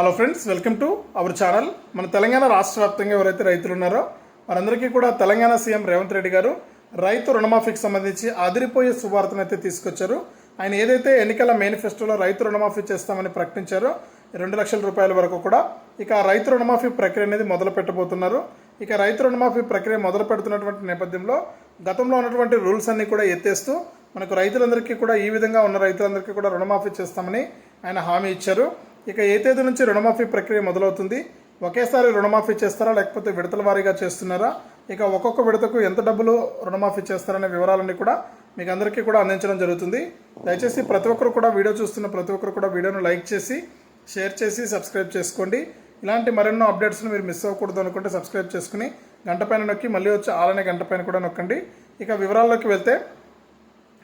Hello friends welcome to our channel మన తెలంగాణ రాష్ట్ర వ్యాప్తంగా ఎవరైతే రైతులు ఉన్నారో వారందరికీ కూడా తెలంగాణ సీఎం రేవంత్ రెడ్డి గారు రైతు రుణమాఫీకి సంబంధించి అదిరిపోయే శుభార్తను అయితే తీసుకొచ్చారు. ఆయన ఏదైతే ఎన్నికల మేనిఫెస్టోలో రైతు రుణమాఫీ చేస్తామని ప్రకటించారో రెండు లక్షల రూపాయల వరకు కూడా ఇక రైతు రుణమాఫీ ప్రక్రియ అనేది మొదలు పెట్టబోతున్నారు. ఇక రైతు రుణమాఫీ ప్రక్రియ మొదలు పెడుతున్నటువంటి నేపథ్యంలో గతంలో ఉన్నటువంటి రూల్స్ అన్నీ కూడా ఎత్తేస్తూ మనకు రైతులందరికీ కూడా ఈ విధంగా ఉన్న రైతులందరికీ కూడా రుణమాఫీ చేస్తామని ఆయన హామీ ఇచ్చారు. ఇక ఏ తేదీ నుంచి రుణమాఫీ ప్రక్రియ మొదలవుతుంది? ఒకేసారి రుణమాఫీ చేస్తారా? లేకపోతే విడతల వారీగా చేస్తున్నారా? ఇక ఒక్కొక్క విడతకు ఎంత డబ్బులు రుణమాఫీ చేస్తారనే వివరాలన్నీ కూడా మీకు అందరికీ కూడా అందించడం జరుగుతుంది. దయచేసి ప్రతి ఒక్కరు కూడా వీడియో చూస్తున్న ప్రతి ఒక్కరు కూడా వీడియోను లైక్ చేసి షేర్ చేసి సబ్స్క్రైబ్ చేసుకోండి. ఇలాంటి మరెన్నో అప్డేట్స్ను మీరు మిస్ అవ్వకూడదు అనుకుంటే సబ్స్క్రైబ్ చేసుకుని గంట పైన నొక్కి మళ్ళీ వచ్చి ఆలనే గంట పైన కూడా నొక్కండి. ఇక వివరాల్లోకి వెళ్తే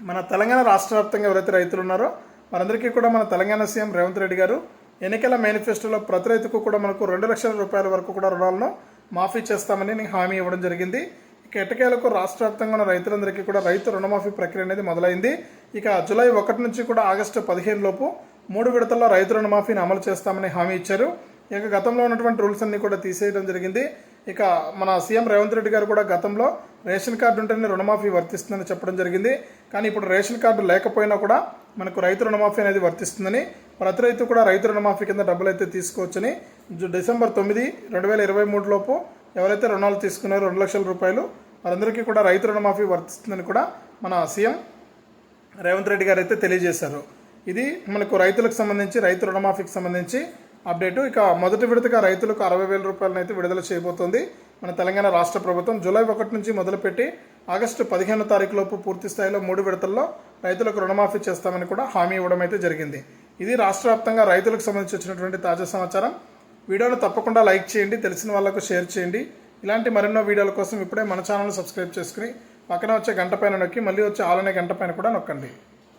మన తెలంగాణ రాష్ట్ర వ్యాప్తంగా ఎవరైతే రైతులు ఉన్నారో వారందరికీ కూడా మన తెలంగాణ సీఎం రేవంత్ రెడ్డి గారు ఎన్నికల మేనిఫెస్టోలో ప్రతి రైతుకు కూడా మనకు రెండు లక్షల రూపాయల వరకు కూడా రుణాలను మాఫీ చేస్తామని హామీ ఇవ్వడం జరిగింది. ఇక ఎటకేలకు రాష్ట్ర వ్యాప్తంగా ఉన్న రైతులందరికీ కూడా రైతు రుణమాఫీ ప్రక్రియ అనేది మొదలైంది. ఇక జూలై ఒకటి నుంచి కూడా ఆగస్టు పదిహేను లోపు మూడు విడతల్లో రైతు రుణమాఫీని అమలు చేస్తామని హామీ ఇచ్చారు. ఇక గతంలో ఉన్నటువంటి రూల్స్ అన్ని కూడా తీసేయడం జరిగింది. ఇక మన సీఎం రేవంత్ రెడ్డి గారు కూడా గతంలో రేషన్ కార్డు ఉంటేనే రుణమాఫీ వర్తిస్తుందని చెప్పడం జరిగింది. కానీ ఇప్పుడు రేషన్ కార్డు లేకపోయినా కూడా మనకు రైతు రుణమాఫీ అనేది వర్తిస్తుందని ప్రతి రైతు కూడా రైతు రుణమాఫీ కింద డబ్బులు అయితే తీసుకోవచ్చని జు- డిసెంబర్ తొమ్మిది రెండు వేల ఇరవై మూడు లోపు ఎవరైతే రుణాలు తీసుకున్నారో రెండు లక్షల రూపాయలు వారందరికీ కూడా రైతు రుణమాఫీ వర్తిస్తుందని కూడా మన సీఎం రేవంత్ రెడ్డి గారు అయితే తెలియజేశారు. ఇది మనకు రైతులకు సంబంధించి రైతు రుణమాఫీకి సంబంధించి అప్డేటు. ఇక మొదటి విడతగా రైతులకు అరవై వేల రూపాయలను అయితే విడుదల చేయబోతోంది. మన తెలంగాణ రాష్ట్ర ప్రభుత్వం జూలై ఒకటి నుంచి మొదలుపెట్టి ఆగస్టు పదిహేను తారీఖు లోపు పూర్తి స్థాయిలో మూడు విడతల్లో రైతులకు రుణమాఫీ చేస్తామని కూడా హామీ ఇవ్వడం అయితే జరిగింది. ఇది రాష్ట్ర వ్యాప్తంగా రైతులకు సంబంధించి వచ్చినటువంటి తాజా సమాచారం. వీడియోను తప్పకుండా లైక్ చేయండి తెలిసిన వాళ్ళకు షేర్ చేయండి. ఇలాంటి మరెన్నో వీడియోల కోసం ఇప్పుడే మన ఛానల్ సబ్స్క్రైబ్ చేసుకుని పక్కన వచ్చే గంట పైన నొక్కి మళ్ళీ వచ్చే ఆలనే గంట పైన కూడా నొక్కండి.